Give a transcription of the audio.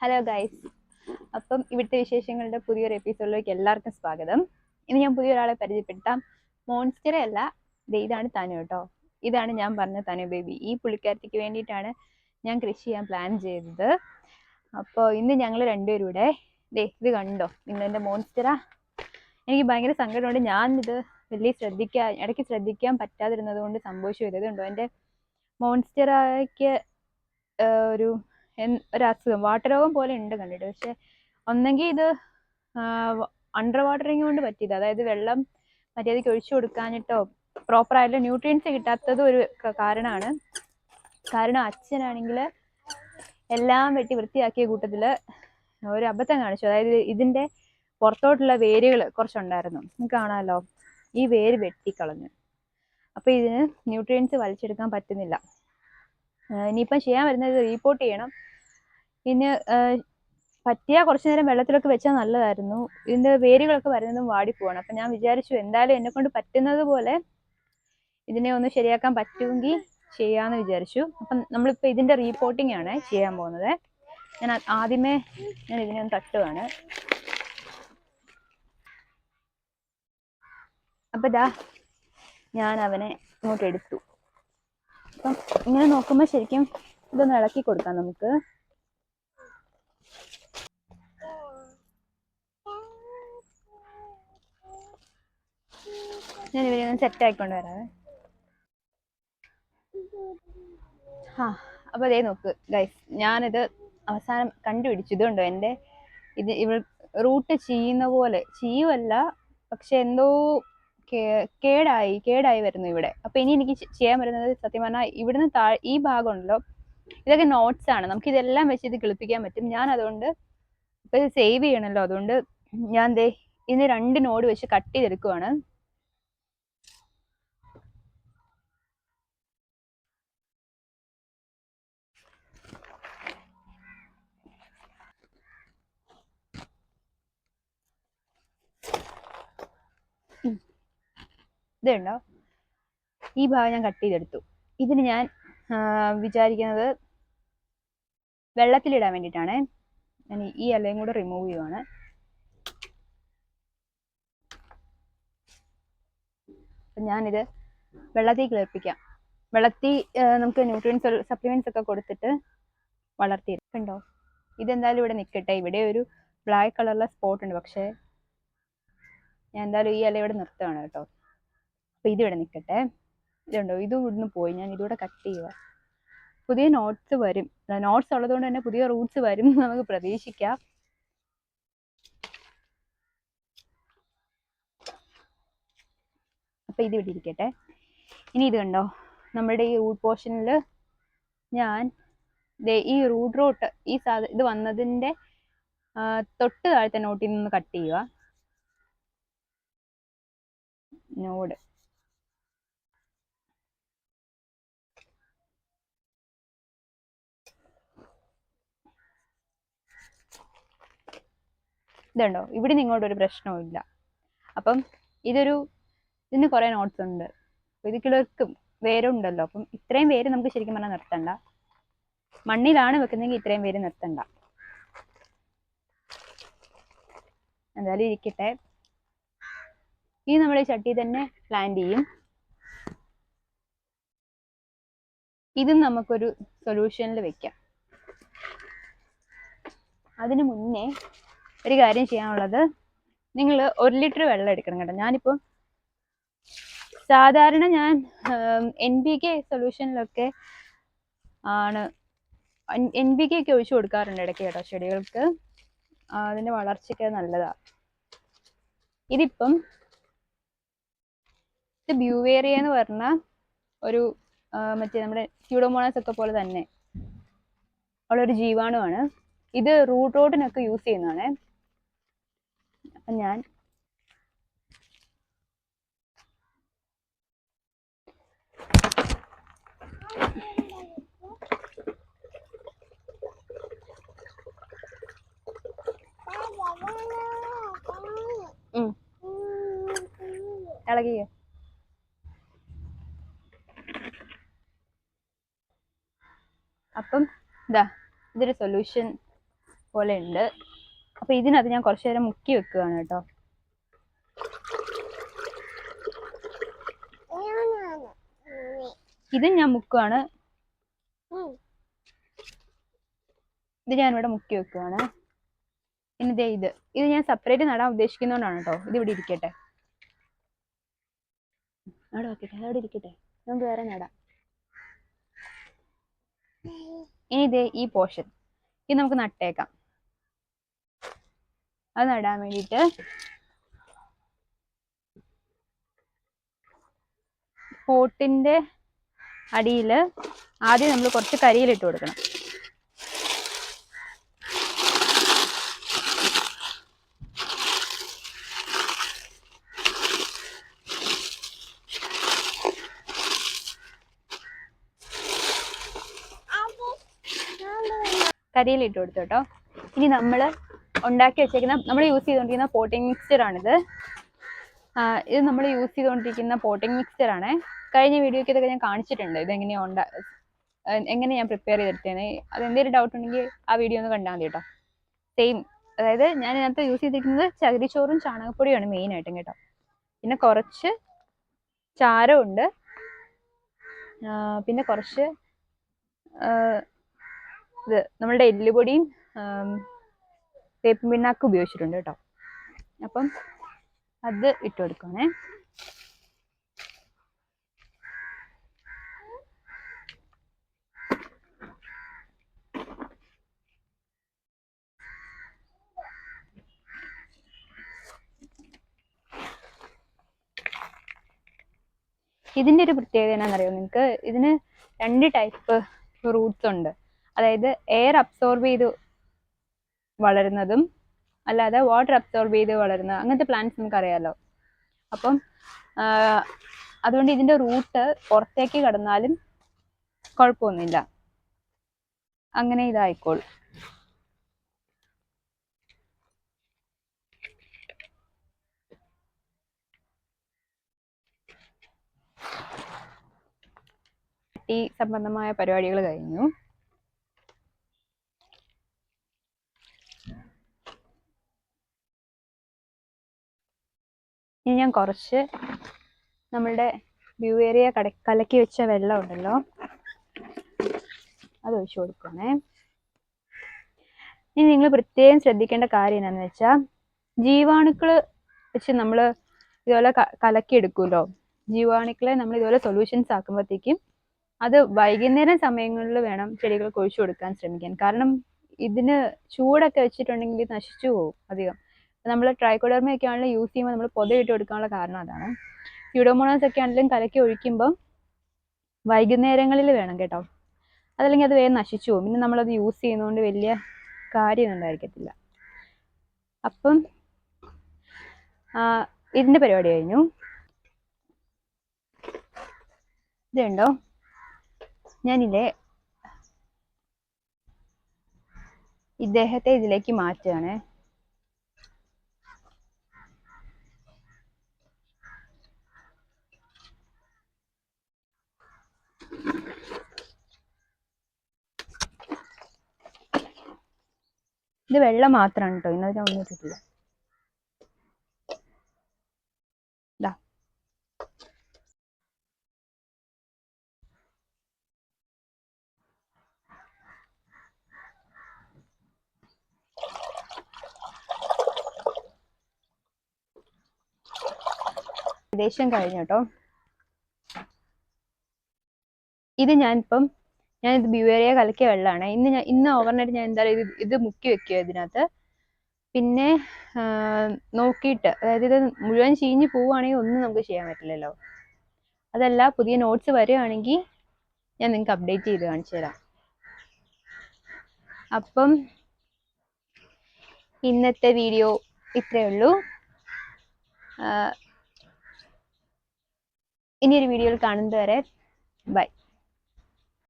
Hello guys അപ്പം ഇവിടുത്തെ വിശേഷങ്ങളുടെ പുതിയൊരു എപ്പിസോഡിലേക്ക് എല്ലാവർക്കും സ്വാഗതം. ഇനി ഞാൻ പുതിയൊരാളെ പരിചയപ്പെടുത്താം. മോൺസ്റ്റർ അല്ല ഇതാണ് തനു കേട്ടോ. ഇതാണ് ഞാൻ പറഞ്ഞ തനു ബേബി ഈ പുള്ളിക്കാരത്തിക്ക് വേണ്ടിയിട്ടാണ് ഞാൻ കൃഷി ചെയ്യാൻ പ്ലാൻ ചെയ്തത്. അപ്പോൾ ഇന്ന് ഞങ്ങൾ രണ്ടുപേരൂടെ ദേ ഇത് കണ്ടോ? ഇന്ന് എന്റെ മോൺസ്റ്ററാ എനിക്ക് ഭയങ്കര സങ്കടമുണ്ട്. ഇത് വലിയ ശ്രദ്ധിക്കാൻ ഇടയ്ക്ക് ശ്രദ്ധിക്കാൻ പറ്റാതിരുന്നത് കൊണ്ട് സംഭവിച്ചു ഉണ്ടോ എന്റെ മോൺസ്റ്ററയ്ക്ക് ഒരു എൻ- ഒരു അസുഖം വാട്ടർ രോഗം പോലെ ഉണ്ട് കണ്ടിട്ട്. പക്ഷെ ഒന്നെങ്കിൽ ഇത് അണ്ടർ വാട്ടറിങ് കൊണ്ട് പറ്റിയത്. അതായത് വെള്ളം മര്യാദയ്ക്ക് ഒഴിച്ചു കൊടുക്കാനിട്ടോ പ്രോപ്പർ ആയിട്ടുള്ള ന്യൂട്രിയൻസ് കിട്ടാത്തതും ഒരു കാരണമാണ്. കാരണം അച്ഛനാണെങ്കിൽ എല്ലാം വെട്ടി വൃത്തിയാക്കിയ കൂട്ടത്തിൽ ഒരു അബദ്ധം കാണിച്ചു. അതായത് ഇതിന്റെ പുറത്തോട്ടുള്ള വേരുകൾ കുറച്ചുണ്ടായിരുന്നു. കാണാമല്ലോ ഈ വേര് വെട്ടിക്കളഞ്ഞു. അപ്പോൾ ഇതിന് ന്യൂട്രിയൻസ് വലിച്ചെടുക്കാൻ പറ്റുന്നില്ല. ഇനിയിപ്പം ചെയ്യാൻ വരുന്നത് റീപോർട്ട് ചെയ്യണം. പിന്നെ പറ്റിയ കുറച്ചു നേരം വെള്ളത്തിലൊക്കെ വെച്ചാൽ നല്ലതായിരുന്നു. ഇതിന്റെ വേരുകളൊക്കെ വരുന്നതും വാടിപ്പോവാണ്. അപ്പം ഞാൻ വിചാരിച്ചു എന്തായാലും എന്നെ കൊണ്ട് പറ്റുന്നത് പോലെ ഇതിനെ ഒന്ന് ശരിയാക്കാൻ പറ്റുമെങ്കിൽ ചെയ്യാമെന്ന് വിചാരിച്ചു. അപ്പം നമ്മളിപ്പോൾ ഇതിന്റെ റീപോർട്ടിംഗ് ആണ് ചെയ്യാൻ പോകുന്നത്. ഞാൻ ആദ്യമേ ഞാൻ ഇതിനെ ഒന്ന് തട്ടുവാണ്. അപ്പം ദാ ഞാൻ അവനെ ഇങ്ങോട്ട് എടുത്തു. അപ്പം ഇങ്ങനെ നോക്കുമ്പോൾ ശരിക്കും ഇതൊന്ന് ഇളക്കി കൊടുക്കാം നമുക്ക്. ഞാൻ ഇവരെ ഒന്ന് സെറ്റ് ആയിക്കൊണ്ട് വരാവേ. ആ അപ്പൊ അതേ നോക്ക് ഗൈസ് ഞാനിത് അവസാനം കണ്ടുപിടിച്ചു. ഇതുണ്ടോ എന്റെ ഇത് ഇവൾ റൂട്ട് ചെയ്യുന്ന പോലെ ചീയുമല്ല പക്ഷെ എന്തോ കേടായി കേടായി വരുന്നു ഇവിടെ. അപ്പൊ ഇനി എനിക്ക് ചെയ്യാൻ വരുന്നത് സത്യം പറഞ്ഞാൽ ഇവിടുന്ന് താഴെ ഈ ഭാഗം ഉണ്ടല്ലോ ഇതൊക്കെ നോട്ട്സ് ആണ്. നമുക്ക് ഇതെല്ലാം വെച്ച് ഇത് കിളിപ്പിക്കാൻ പറ്റും. ഞാൻ അതുകൊണ്ട് ഇപ്പൊ ഇത് സേവ് ചെയ്യണല്ലോ. അതുകൊണ്ട് ഞാൻ ദേ ഇതിന് രണ്ട് നോഡ് വെച്ച് കട്ട് ചെയ്തെടുക്കുവാണ്. ഇതുണ്ടോ? ഈ ഭാഗം ഞാൻ കട്ട് ചെയ്തെടുത്തു. ഇതിന് ഞാൻ വിചാരിക്കുന്നത് വെള്ളത്തിലിടാൻ വേണ്ടിയിട്ടാണ്. ഞാൻ ഈ ഇലയും കൂടെ റിമൂവ് ചെയ്യുവാണ്. ഞാനിത് വെള്ളത്തിൽ കിളിർപ്പിക്കാം. വെള്ളത്തിൽ നമുക്ക് ന്യൂട്രിയൻസ് സപ്ലിമെന്റ്സ് ഒക്കെ കൊടുത്തിട്ട് വളർത്തി കണ്ടോ? ഇതെന്തായാലും ഇവിടെ നിൽക്കട്ടെ ഇവിടെ ഒരു ബ്ലാക്ക് കളറിലെ സ്പോട്ട് ഉണ്ട്. പക്ഷേ ഞാൻ എന്തായാലും ഈ ഇല ഇവിടെ നിർത്തുകയാണ് കേട്ടോ. അപ്പൊ ഇത് ഇവിടെ നിൽക്കട്ടെ ഇതുണ്ടോ? ഇത് ഇവിടുന്ന് പോയി. ഞാൻ ഇതുകൂടെ കട്ട് ചെയ്യുക. പുതിയ നോട്ട്സ് വരും. നോട്ട്സ് ഉള്ളതുകൊണ്ട് തന്നെ പുതിയ റൂട്ട്സ് വരും നമുക്ക് പ്രതീക്ഷിക്കാം. അപ്പൊ ഇത് ഇവിടെ ഇരിക്കട്ടെ. ഇനി ഇത് കണ്ടോ? നമ്മുടെ ഈ റൂട്ട് പോർഷനിൽ ഞാൻ ഈ റൂട്ട് റോട്ട് ഈ സാധ ഇത് വന്നതിന്റെ തൊട്ട് താഴത്തെ നോട്ടിൽ നിന്ന് കട്ട് ചെയ്യുക. നോഡ് ഇതുണ്ടോ? ഇവിടെ നിന്ന് ഒരു പ്രശ്നവും ഇല്ല. അപ്പം ഇതൊരു ഇതിന് കുറേ നോട്ട്സ് ഉണ്ട്. ഇത് വേരുണ്ടല്ലോ. അപ്പം ഇത്രയും വേര് നമുക്ക് ശരിക്കും പറഞ്ഞാൽ നിർത്തണ്ട. മണ്ണിലാണ് വെക്കുന്നതെങ്കിൽ ഇത്രയും പേര് നിർത്തണ്ട. എന്തായാലും ഇരിക്കട്ടെ. ഈ നമ്മൾ ഈ ചട്ടി തന്നെ പ്ലാന്റ് ചെയ്യും. ഇതും നമുക്കൊരു സൊല്യൂഷനിൽ വെക്കാം. അതിനു മുന്നേ ഒരു കാര്യം ചെയ്യാനുള്ളത്. നിങ്ങൾ ഒരു ലിറ്റർ വെള്ളം എടുക്കണം കേട്ടോ. ഞാനിപ്പോൾ സാധാരണ ഞാൻ എൻ ബി കെ സൊല്യൂഷനിലൊക്കെ ആണ് എൻ ബി കെ ഒക്കെ ഒഴിച്ചു കൊടുക്കാറുണ്ട് ഇടയ്ക്ക് കേട്ടോ ചെടികൾക്ക്. അതിന്റെ വളർച്ചയ്ക്ക് നല്ലതാണ് നല്ലതാ. ഇതിപ്പം ഇത് ബ്യൂവേറിയ എന്ന് പറഞ്ഞ ഒരു മറ്റേ നമ്മുടെ സ്യൂഡോമോണസ് ഒക്കെ പോലെ തന്നെ ഉള്ളൊരു ജീവാണുവാണ്. ഇത് റൂട്ട് റോട്ടിനൊക്കെ യൂസ് ചെയ്യുന്നതാണ്. അപ്പം ഞാൻ അപ്പം ഇതാ ഇതൊരു സൊല്യൂഷൻ പോലെ ഉണ്ട്. അപ്പൊ ഇതിനകത്ത് ഞാൻ കുറച്ചു നേരം മുക്കി വെക്കുകയാണ് കേട്ടോ. ഇതും ഞാൻ മുക്കുവാണ്. ഇത് ഞാൻ ഇവിടെ മുക്കി വെക്കുകയാണ്. ഇനി ദേ ഇത്. ഇത് ഞാൻ സെപ്പറേറ്റ് നടാൻ ഉദ്ദേശിക്കുന്നതുകൊണ്ടാണ് കേട്ടോ. ഇത് ഇവിടെ ഇരിക്കട്ടെ. അവിടെ വെക്കട്ടെ. അതവിടെ ഇരിക്കട്ടെ. നമുക്ക് വേറെ നടാം. ഇനി ഇതേ ഈ പോർഷൻ. ഇത് നമുക്ക് നട്ടേക്കാം. അത് നടാൻ വേണ്ടിയിട്ട്. പോട്ടിന്റെ അടിയിൽ ആദ്യം നമ്മൾ കുറച്ച് കരിയിലിട്ട് കൊടുക്കണം. കരിയിലിട്ട് കൊടുത്തു കേട്ടോ. ഇനി നമ്മൾ ഉണ്ടാക്കി വെച്ചേക്കുന്ന നമ്മൾ യൂസ് ചെയ്തുകൊണ്ടിരിക്കുന്ന പോട്ടിംഗ് മിക്സ്ചർ ആണിത്. ഇത് നമ്മൾ യൂസ് ചെയ്തുകൊണ്ടിരിക്കുന്ന പോട്ടിംഗ് മിക്സ്ചർ ആണ്. കഴിഞ്ഞ വീഡിയോയ്ക്ക് ഇതൊക്കെ ഞാൻ കാണിച്ചിട്ടുണ്ട്. ഇത് എങ്ങനെയാ ഉണ്ടാ എങ്ങനെ ഞാൻ പ്രിപ്പയർ ചെയ്തെടുത്തേനെ അത് എന്തെങ്കിലും ഡൗട്ട് ഉണ്ടെങ്കിൽ ആ വീഡിയോ ഒന്ന് കണ്ടാൽ മതി കേട്ടോ. സെയിം അതായത് ഞാൻ ഇതിനകത്ത് യൂസ് ചെയ്തിരിക്കുന്നത് ചകിരിച്ചോറും ചാണകപ്പൊടിയാണ് മെയിൻ ആയിട്ടും കേട്ടോ. പിന്നെ കുറച്ച് ചാരമുണ്ട് പിന്നെ കുറച്ച് ഇത് നമ്മളുടെ എല്ലുപൊടിയും വേപ്പിൻ പിണ്ണാക്ക് ഉപയോഗിച്ചിട്ടുണ്ട് കേട്ടോ. അപ്പം അത് ഇട്ട് കൊടുക്കണേ ഇതിന്റെ ഒരു പ്രത്യേകത എന്നാണെന്നറിയോ? നിങ്ങൾക്ക് ഇതിന് രണ്ട് ടൈപ്പ് റൂട്ട്സ് ഉണ്ട്. അതായത് എയർ അബ്സോർബ് ചെയ്ത് വളരുന്നതും അല്ലാതെ വാട്ടർ അബ്സോർബ് ചെയ്ത് വളരുന്ന അങ്ങനത്തെ പ്ലാന്റ്സ് നമുക്കറിയാമല്ലോ അപ്പം അതുകൊണ്ട് ഇതിന്റെ റൂട്ട് പുറത്തേക്ക് കടന്നാലും കുഴപ്പമൊന്നുമില്ല. അങ്ങനെ ഇതായിക്കോളും. സംബന്ധമായ പരിപാടികൾ കഴിഞ്ഞു. ഇനി ഞാൻ കുറച്ച് നമ്മളുടെ ബ്യൂവേറിയ കട കലക്കി വെച്ച വെള്ളം ഉണ്ടല്ലോ. അത് ഒഴിച്ചു കൊടുക്കണേ ഇനി നിങ്ങൾ പ്രത്യേകം ശ്രദ്ധിക്കേണ്ട കാര്യം എന്താണെന്ന് വെച്ചാൽ ജീവാണുക്കൾ വെച്ച് നമ്മൾ ഇതുപോലെ കലക്കി എടുക്കുമല്ലോ. ജീവാണുക്കളെ നമ്മൾ ഇതുപോലെ സൊല്യൂഷൻസ് ആക്കുമ്പോഴത്തേക്കും അത് വൈകുന്നേരം സമയങ്ങളിൽ വേണം ചെടികൾക്ക് ഒഴിച്ചു കൊടുക്കാൻ ശ്രമിക്കാൻ. കാരണം ഇതിന് ചൂടൊക്കെ വെച്ചിട്ടുണ്ടെങ്കിൽ നശിച്ചു പോകും അധികം. നമ്മൾ ട്രൈക്കോഡർമയൊക്കെ ആണെങ്കിലും യൂസ് ചെയ്യുമ്പോൾ നമ്മൾ പൊതയിട്ട് കൊടുക്കാനുള്ള കാരണം അതാണ്. സ്യൂഡോമോണാസ് ഒക്കെ ആണെങ്കിലും കലക്കി ഒഴിക്കുമ്പോൾ വൈകുന്നേരങ്ങളിൽ വേണം കേട്ടോ. അതല്ലെങ്കിൽ അത് വേഗം നശിച്ചു പോകും. പിന്നെ നമ്മളത് യൂസ് ചെയ്യുന്നതുകൊണ്ട് വലിയ കാര്യമൊന്നും ഉണ്ടായിരിക്കത്തില്ല. അപ്പം ഇതിന്റെ പരിപാടി കഴിഞ്ഞു. ഇതുണ്ടോ? ഞാനില്ലേ ഇദ്ദേഹത്തെ ഇതിലേക്ക് മാറ്റുകയാണ്. ഇത് വെള്ളം മാത്രമാണ് കേട്ടോ ഇന്നതിന് ഒന്നും ഇട്ടിട്ടില്ല. ദാ. ഏകദേശം കഴിഞ്ഞു കേട്ടോ ഇത് ഞാനിപ്പം ഞാനിത് ബ്യൂവേറിയ കലക്കിയ വെള്ളമാണ് ഇന്ന് ഞാൻ ഇന്ന് ഓവർനൈറ്റ് ഞാൻ എന്തായാലും ഇത് ഇത് മുക്കി വെക്കുക ഇതിനകത്ത്? പിന്നെ നോക്കിയിട്ട് അതായത് ഇത് മുഴുവൻ ചീഞ്ഞ് പോവുകയാണെങ്കിൽ ഒന്നും നമുക്ക് ചെയ്യാൻ പറ്റില്ലല്ലോ. അതല്ല പുതിയ നോട്ട്സ് വരികയാണെങ്കിൽ ഞാൻ നിങ്ങൾക്ക് അപ്ഡേറ്റ് ചെയ്ത് കാണിച്ചു തരാം. അപ്പം ഇന്നത്തെ വീഡിയോ ഇത്രയേ ഉള്ളൂ. ഇനിയൊരു വീഡിയോയിൽ കാണുന്നത് വരെ ബൈ